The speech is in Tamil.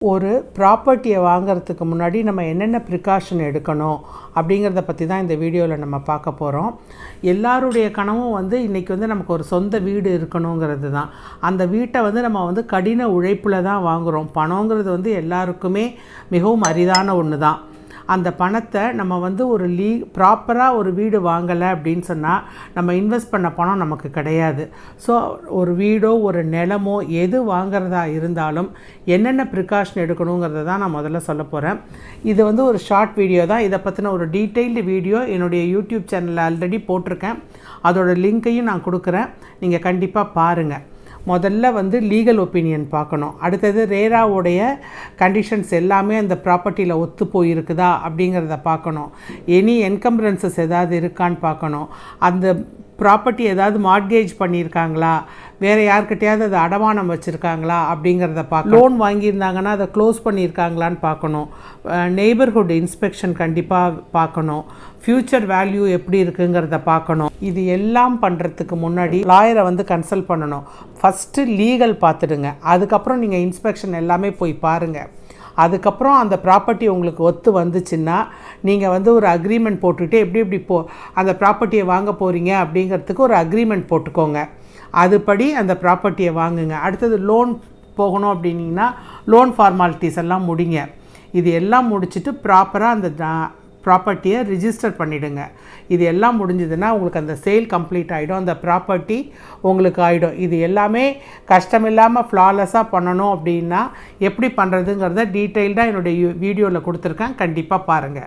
ஒரு ப்ராப்பர்ட்டியை வாங்குறதுக்கு முன்னாடி நம்ம என்னென்ன ப்ரிகாஷன் எடுக்கணும் அப்படிங்கிறத பற்றி தான் இந்த வீடியோவில் நம்ம பார்க்க போகிறோம் எல்லாருடைய கனவும் வந்து இன்றைக்கி வந்து நமக்கு ஒரு சொந்த வீடு இருக்கணுங்கிறது தான். அந்த வீட்டை வந்து நம்ம வந்து கடின உழைப்பில் தான் வாங்குகிறோம் பணங்கிறது வந்து எல்லாருக்குமே மிகவும் அரிதான ஒன்று தான் அந்த பணத்தை நம்ம வந்து ஒரு லீ ப்ராப்பராக ஒரு வீடு வாங்கலை அப்படின்னு சொன்னால் நம்ம இன்வெஸ்ட் பண்ண பணம் நமக்கு கிடையாது. ஸோ ஒரு வீடோ ஒரு நிலமோ எது வாங்குறதா இருந்தாலும் என்னென்ன ப்ரிகாஷன் எடுக்கணுங்கிறத தான் நான் முதல்ல சொல்ல போகிறேன் இது வந்து ஒரு ஷார்ட் வீடியோ தான். இதை பற்றின ஒரு டீட்டெயில்டு வீடியோ என்னுடைய யூடியூப் சேனலில் ஆல்ரெடி போட்டிருக்கேன். அதோடய லிங்க்கையும் நான் கொடுக்குறேன். நீங்கள் கண்டிப்பாக பாருங்கள் முதல்ல வந்து லீகல் ஒப்பீனியன் பார்க்கணும். அடுத்தது ரேராவுடைய கண்டிஷன்ஸ் எல்லாமே அந்த ப்ராப்பர்ட்டியில் ஒத்து போயிருக்குதா அப்படிங்கிறத பார்க்கணும். எனி என்கம்பரன்சஸ் ஏதாவது இருக்கான்னு பார்க்கணும். அந்த ப்ராப்பர்ட்டி ஏதாவது மார்ட்கேஜ் பண்ணியிருக்காங்களா? வேறு யார்கிட்டயாவது அது அடமானம் வச்சுருக்காங்களா? அப்படிங்கிறத பார்க்க லோன் வாங்கியிருந்தாங்கன்னா அதை க்ளோஸ் பண்ணியிருக்காங்களான்னு பார்க்கணும். நெய்பர்ஹுட் இன்ஸ்பெக்ஷன் கண்டிப்பாக பார்க்கணும். ஃப்யூச்சர் வேல்யூ எப்படி இருக்குங்கிறத பார்க்கணும். இது எல்லாம் பண்ணுறதுக்கு முன்னாடி லாயரை வந்து கன்சல்ட் பண்ணணும். ஃபஸ்ட்டு லீகல் பார்த்துடுங்க. அதுக்கப்புறம் நீங்கள் இன்ஸ்பெக்ஷன் எல்லாமே போய் பாருங்கள் அதுக்கப்புறம் அந்த ப்ராப்பர்ட்டி உங்களுக்கு ஒத்து வந்துச்சுன்னா நீங்கள் வந்து ஒரு அக்ரிமெண்ட் போட்டுக்கிட்டு எப்படி எப்படி போ அந்த ப்ராப்பர்ட்டியை வாங்க போகிறீங்க அப்படிங்கிறதுக்கு ஒரு அக்ரிமெண்ட் போட்டுக்கோங்க. அதுபடி அந்த ப்ராப்பர்ட்டியை வாங்குங்க. அடுத்தது லோன் போகணும் அப்படின்னீங்கன்னா லோன் ஃபார்மாலிட்டிஸ் எல்லாம் முடிங்க. இது எல்லாம் முடிச்சுட்டு ப்ராப்பராக அந்த ப்ராப்பர்ட்டியை ரிஜிஸ்டர் பண்ணிவிடுங்க இது எல்லாம் முடிஞ்சதுன்னா உங்களுக்கு அந்த சேல் கம்ப்ளீட் ஆகிடும் அந்த ப்ராப்பர்ட்டி உங்களுக்கு ஆகிடும் இது எல்லாமே கஷ்டமில்லாமல் ஃப்ளாலெஸ்ஸாக பண்ணணும் அப்படின்னா எப்படி பண்ணுறதுங்கிறத டீட்டெயில்டாக என்னுடைய வீடியோவில் கொடுத்துருக்கேன். கண்டிப்பாக பாருங்கள்